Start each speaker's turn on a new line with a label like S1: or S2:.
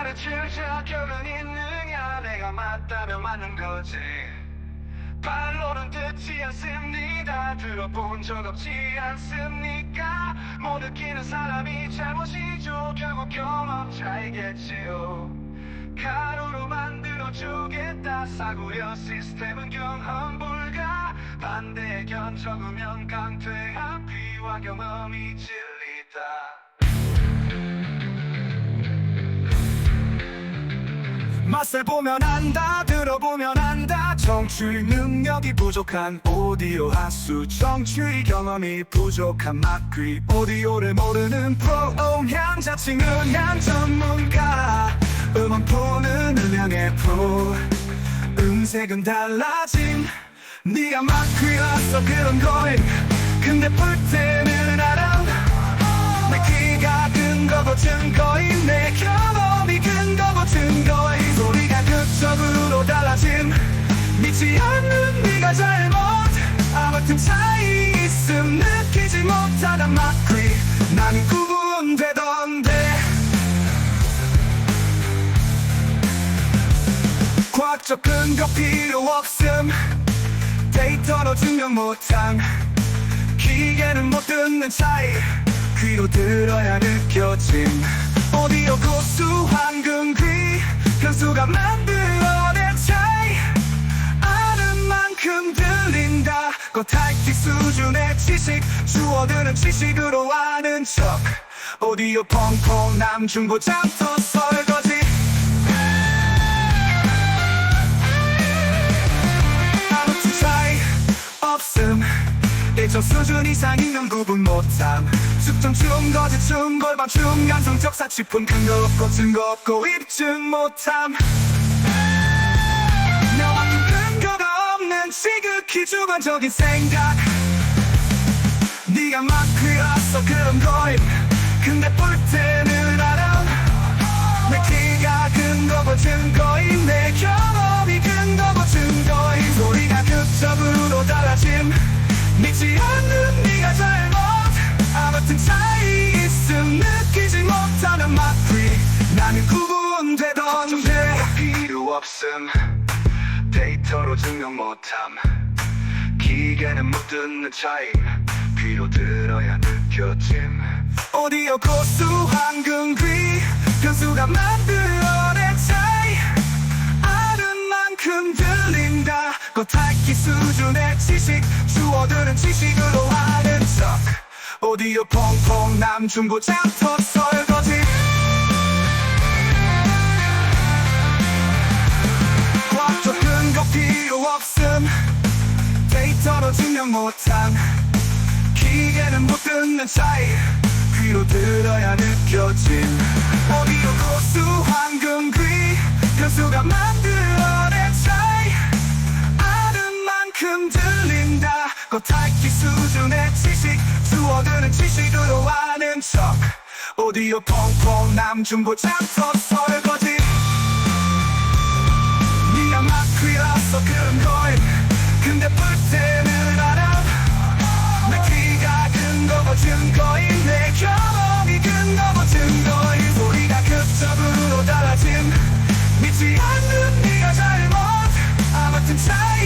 S1: 가르칠 자격은 있느냐? 내가 맞다면 맞는 거지. 발로는 듣지 않습니다. 들어본 적 없지 않습니까? 못 느끼는 사람이 잘못이죠. 결국 경험 차이겠지요. 가루로 만들어주겠다. 사고려 시스템은 경험 불가. 반대 견 적으면 강퇴한 비와 경험이 진리다 맛을 보면 안다 들어보면 안다. 정추리 능력이 부족한 오디오 하수. 정추리 경험이 부족한 막귀. 오디오를 모르는 프로 음향 자칭 음향 전문가. 음원 푸는 음향의 프로. 음색은 달라진 네가 막귀라서 그런 거임 근데 볼 때는 알아. 내 귀가 근거고 증거인 내경 아무튼 차이 있음 느끼지 못하단 막귀 나는 구분되던데. 과학적 근거 필요 없음. 데이터로 증명 못함 기계는 못 듣는 차이. 귀로 들어야 느껴짐. 오디오 고수 들린다 겉핥기 수준의 지식 주어드는 지식으로 아는 척. 오디오 펑펑 남중고 장터 설거지. 아무튼 차이 없음. 일정 수준 이상이면 구분 못함. 측정 중 거짓 중 골반 중 양성적 사치품 근거 없고 증거 없고 입증 못함 주관적인 생각. 네가 막 그렸어 그런 거임. 근데 볼 때는 알아. 내 키가 근거고 증거인 내 경험이 근거고 증거인 소리가 극적으로 달라짐. 믿지 않는 네가 잘못. 아무튼 차이 있음 느끼지 못하는 맛귀. 나는 구분되던데. 필요 없음. 데이터로 증명 못함 기계는 못 듣는 차이. 귀로 들어야 느껴짐. 오디오 고수 황금귀 변수가 만들어낸 차이. 아는 만큼 들린다. 겉핥기 수준의 지식. 주어드는 지식으로 아는 척. 오디오 펑펑 남중고 장터 설거지 데이터로 증명 못함 기계는 못 듣는 차이. 귀로 들어야 느껴짐 오디오 고수 황금 귀. 변수가 만들어낸 차이. 아는 만큼 들린다. 겉핥기 수준의 지식. 주어드는 지식으로 아는 척. 오디오 펑펑 남중고 장터 설거지. 네가 막 귀라서 그런 거임 근데 볼때 sie an nie mir, deinem Ort, aber zum Zeit.